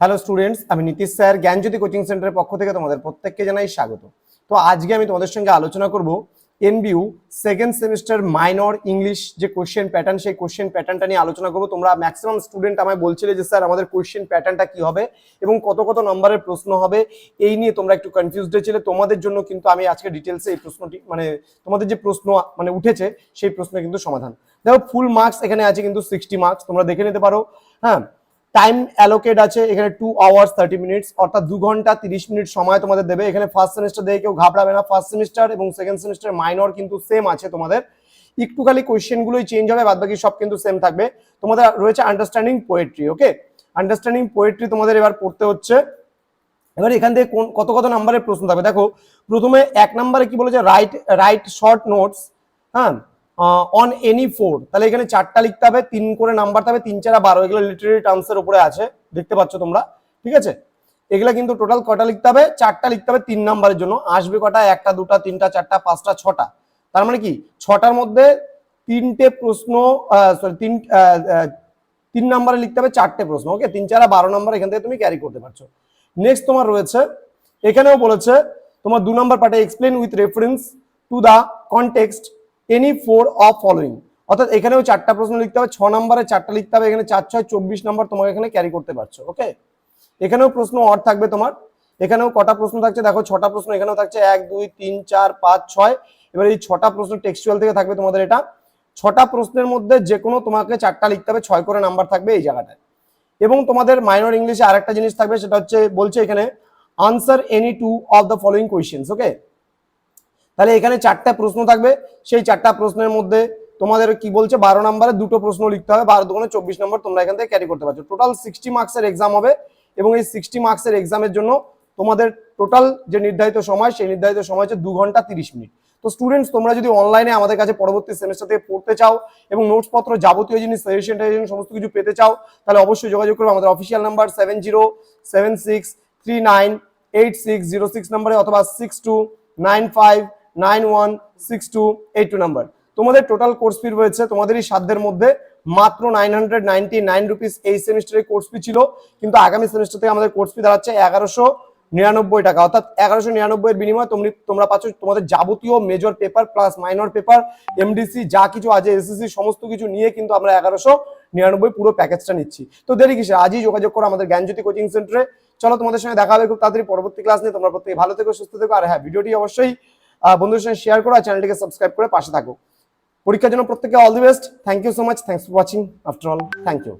Hello students আমি Nitish sir, জ্ঞানজ্যোতি coaching সেন্টারের পক্ষ থেকে তোমাদের প্রত্যেককে জানাই স্বাগত। তো আজকে আমি তোমাদের সঙ্গে আলোচনা করব NBU second semester minor English যে কোশ্চেন প্যাটার্ন সেই কোশ্চেন প্যাটার্নটা নিয়ে আলোচনা করব। তোমরা ম্যাক্সিমাম স্টুডেন্ট আমায় বলছিলে যে, স্যার, আমাদের কোশ্চেন প্যাটার্নটা কি হবে এবং কত কত নম্বরের প্রশ্ন হবে? এই নিয়ে তোমরা একটু কনফিউজড ছিলে। তোমাদের জন্য কিন্তু আমি আজকে ডিটেলসে এই প্রশ্নটি মানে তোমাদের যে প্রশ্ন মানে উঠেছে, সেই প্রশ্নের কিন্তু সমাধান। দেখো ফুল মার্কস এখানে আছে কিন্তু সিক্সটি মার্কস তোমরা দেখে নিতে পারো। হ্যাঁ? টাইম অ্যালোকেট আছে, এখানে টু আওয়ার্স থার্টি মিনিটস অর্থাৎ দু ঘণ্টা তিরিশ মিনিট সময় তোমাদের দেবে। এখানে ফার্স্ট সেমিস্টার দেখে কেউ ঘাবড়াবে না। ফার্স্ট সেমিস্টার এবং সেকেন্ড সেমিস্টার মাইনর কিন্তু সেম আছে তোমাদের। একটু খালি কোয়েশ্চেনগুলোই চেঞ্জ হবে বাদ বাকি সব কিন্তু সেম থাকবে। তোমাদের রয়েছে understanding poetry okay understanding poetry তোমাদের এবার পড়তে হচ্ছে। এবার এখান থেকে কোন কত কত নাম্বারের প্রশ্ন থাকবে? দেখো, প্রথমে এক নম্বরে কি বলেছে? রাইট রাইট শর্ট নোটস হ্যাঁ? অন এনি ফোর তাহলে এখানে চারটা লিখতে হবে, তিন করে নাম্বার থাকবে, তিন চারা বারো, এগুলো লিটারেরি টার্মসের উপরে আছে, দেখতে পাচ্ছ তোমরা, ঠিক আছে? এগুলা কিন্তু টোটাল কটা লিখতে হবে? চারটা লিখতে হবে তিন নাম্বারের জন্য, আসবে কটা? একটা, দুটা, তিনটা, চারটা, পাঁচটা, ছটা। তার মানে কি? ছটার মধ্যে তিনটে প্রশ্ন সরি তিন তিন নাম্বারে লিখতে হবে চারটে প্রশ্ন ওকে তিন চারা বারো নাম্বার এখান থেকে তুমি ক্যারি করতে পারছ। নেক্সট তোমার রয়েছে, এখানেও বলেছে, তোমার দু নম্বর পার্টে explain with reference to the context any four of following অর্থাৎ এখানেও চারটা প্রশ্ন লিখতে হবে, ছ নম্বরে চারটা লিখতে হবে, এখানে চার, ছয়, চব্বিশ নম্বর তোমাকে এখানে ক্যারি করতে পারছ ওকে এখানেও প্রশ্ন অর থাকবে তোমার। এখানেও কটা প্রশ্ন থাকছে, দেখো ছটা প্রশ্ন এখানেও থাকছে, এক, দুই, তিন, চার, পাঁচ, ছয়। এবার এই ছটা প্রশ্ন টেক্সচুয়াল থেকে থাকবে তোমাদের এটা। ছটা প্রশ্নের মধ্যে যে কোনো তোমাকে চারটা লিখতে হবে, ছয় করে নাম্বার থাকবে এই জায়গাটায়। এবং তোমাদের মাইনর ইংলিশে আরেকটা জিনিস থাকবে, সেটা হচ্ছে বলছে এখানে answer any two of the following questions okay তাহলে এখানে চারটা প্রশ্ন থাকবে। সেই চারটা প্রশ্নের মধ্যে তোমাদের কি বলছে? বারো নম্বরে দুটো প্রশ্ন লিখতে হবে। বারো দুগুণে চব্বিশ নম্বর তোমরা এখান থেকে ক্যারি করতে পারছ। টোটাল সিক্সটি মার্কসের এক্সাম হবে এবং এই সিক্সটি মার্কসের এক্সামের জন্য তোমাদের টোটাল যে নির্ধারিত সময়, সেই নির্ধারিত সময় হচ্ছে দু ঘণ্টা তিরিশ মিনিট। তো স্টুডেন্টস তোমরা যদি অনলাইনে আমাদের কাছে পরবর্তী সেমিস্টার থেকে পড়তে চাও এবং নোটস পত্র যাবতীয় জিনিস সাজেশন টাজেশন সমস্ত কিছু পেতে চাও, তাহলে অবশ্যই যোগাযোগ করবে আমাদের official number seven zero seven six three nine eight six zero six নাম্বারে অথবা six two nine five nine one six two eight two number. তোমাদের টোটাল কোর্স ফি রয়েছে তোমাদের এই সাধ্যের মধ্যে মাত্র nine hundred ninety nine rupees এই সেমিস্টারে কোর্স ফি ছিল। কিন্তু আগামী সেমিস্টার থেকে আমাদের কোর্স ফি দাঁড়াচ্ছে এগারোশো নিরানব্বই টাকা। অর্থাৎ এগারোশো নিরানব্বই এর বিনিময়ে তুমি তোমরা পাচ্ছ তোমাদের যাবতীয় major paper plus minor paper MDC যা কিছু আছে এসএসসি সমস্ত কিছু নিয়ে কিন্তু আমরা এগারোশো নিরানব্বই পুরো প্যাকেজটা নিচ্ছি। তো দেরি কিসে আজই যোগাযোগ করো আমাদের জ্ঞানজ্যোতি কোচিং সেন্টারে চলো তোমাদের সঙ্গে দেখা হবে খুব তাড়াতাড়ি পরবর্তী ক্লাস নিয়ে। তোমরা প্রত্যেকে ভালো থেকো, সুস্থ থেকো। আর হ্যাঁ ভিডিওটি অবশ্যই বন্ধুদের সঙ্গে শেয়ার করো আর চ্যানেলটিকে সাবস্ক্রাইব করে পাশে থাকো। পরীক্ষার জন্য প্রত্যেকে all the best thank you so much thanks for watching after all thank you